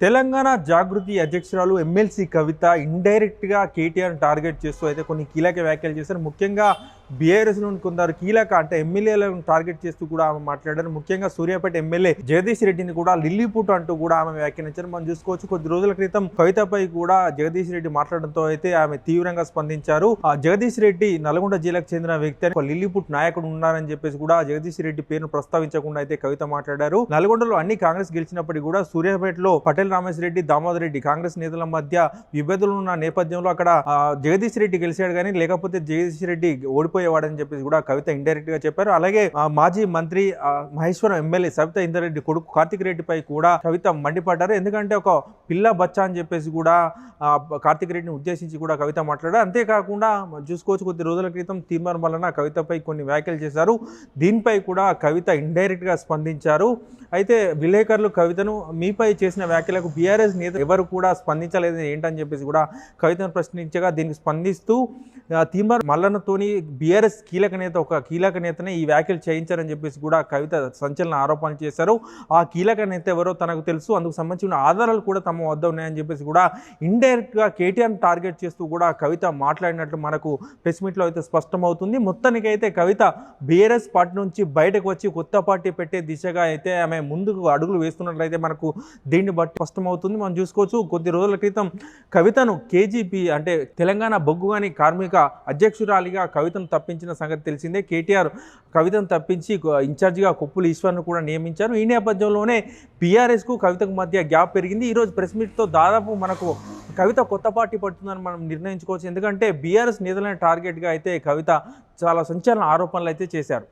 తెలంగాణ జాగృతి అధ్యక్షురాలు ఎమ్మెల్సీ కవిత ఇండైరెక్ట్గా కేటీఆర్ టార్గెట్ చేస్తూ అయితే కొన్ని కీలక వ్యాఖ్యలు చేశారు. ముఖ్యంగా బీఆర్ఎస్ కొందరు కీలక అంటే ఎమ్మెల్యేలను టార్గెట్ చేస్తూ కూడా ఆమె మాట్లాడారు. ముఖ్యంగా సూర్యాపేట ఎమ్మెల్యే జగదీష్ రెడ్డిని కూడా లిల్లీపుట్ అంటూ కూడా ఆమె వ్యాఖ్యానించారు. మనం చూసుకోవచ్చు కొద్ది రోజుల క్రితం కవితపై కూడా జగదీష్ రెడ్డి మాట్లాడడంతో అయితే ఆమె తీవ్రంగా స్పందించారు. ఆ జగదీష్ రెడ్డి నల్గొండ జిల్లాకు చెందిన వ్యక్తి అని ఒక లిల్లీపుట్ నాయకుడు ఉన్నారని చెప్పేసి కూడా జగదీష్ రెడ్డి పేరును ప్రస్తావించకుండా అయితే కవిత మాట్లాడారు. నల్గొండలో అన్ని కాంగ్రెస్ గెలిచినప్పటికీ కూడా సూర్యాపేటలో పటేల్ రామేశ్వర రెడ్డి దామోదర్ రెడ్డి కాంగ్రెస్ నేతల మధ్య విభేదాలు ఉన్న నేపథ్యంలో అక్కడ జగదీష్ రెడ్డి గెలిచాడు కానీ లేకపోతే జగదీష్ రెడ్డి ఓడిపోయేవాడని చెప్పేసి కూడా కవిత ఇండైరెక్ట్గా చెప్పారు. అలాగే మాజీ మంత్రి మహేశ్వరం ఎమ్మెల్యే సవిత ఇందరెడ్డి కొడుకు కార్తిక్ రెడ్డిపై కూడా కవిత మండిపడ్డారు. ఎందుకంటే ఒక పిల్ల బచ్చా అని చెప్పేసి కూడా కార్తిక్ రెడ్డిని ఉద్దేశించి కూడా కవిత మాట్లాడారు. అంతేకాకుండా చూసుకోవచ్చు కొద్ది రోజుల క్రితం తీర్మానం వలన కవితపై కొన్ని వ్యాఖ్యలు చేశారు. దీనిపై కూడా కవిత ఇండైరెక్ట్గా స్పందించారు. అయితే విలేకరులు కవితను మీపై చేసిన వ్యాఖ్యలకు బీఆర్ఎస్ నేత ఎవరు కూడా స్పందించలేదు ఏంటని చెప్పేసి కూడా కవితను ప్రశ్నించగా దీనికి స్పందిస్తూ ఆ, తీర్మార్ మల్లన్నతోని బీఆర్ఎస్ కీలక నేత ఒక కీలక నేతనే ఈ వ్యాఖ్యలు చేయించారని చెప్పేసి కూడా కవిత సంచలన ఆరోపణలు చేశారు. ఆ కీలక నేత ఎవరో తనకు తెలుసు అందుకు సంబంధించిన ఆధారాలు కూడా తమ వద్ద ఉన్నాయని చెప్పేసి కూడా ఇండైరెక్ట్గా కేటీఆర్ టార్గెట్ చేస్తూ కూడా కవిత మాట్లాడినట్లు మనకు ప్రెస్ మీట్లో అయితే స్పష్టమవుతుంది. మొత్తానికి అయితే కవిత బీఆర్ఎస్ పార్టీ నుంచి బయటకు వచ్చి కొత్త పార్టీ పెట్టే దిశగా అయితే ఆమె ముందుకు అడుగులు వేస్తున్నట్లయితే మనకు దీన్ని బట్టి స్పష్టమవుతుంది. మనం చూసుకోవచ్చు కొద్ది రోజుల క్రితం కవితను కేజీపీ అంటే తెలంగాణ బొగ్గుగాని కార్మిక అధ్యక్షురాలిగా కవితను తప్పించిన సంగతి తెలిసిందే. కేటీఆర్ కవితను తప్పించి ఇన్ఛార్జిగా కొప్పులు ఈశ్వర్ను కూడా నియమించారు. ఈ నేపథ్యంలోనే బీఆర్ఎస్కు కవితకు మధ్య గ్యాప్ పెరిగింది. ఈరోజు ప్రెస్ మీట్తో దాదాపు మనకు కవిత కొత్త పార్టీ పడుతుందని మనం నిర్ణయించుకోవచ్చు. ఎందుకంటే బీఆర్ఎస్ నిధులైన టార్గెట్గా అయితే కవిత చాలా సంచలన ఆరోపణలు అయితే చేశారు.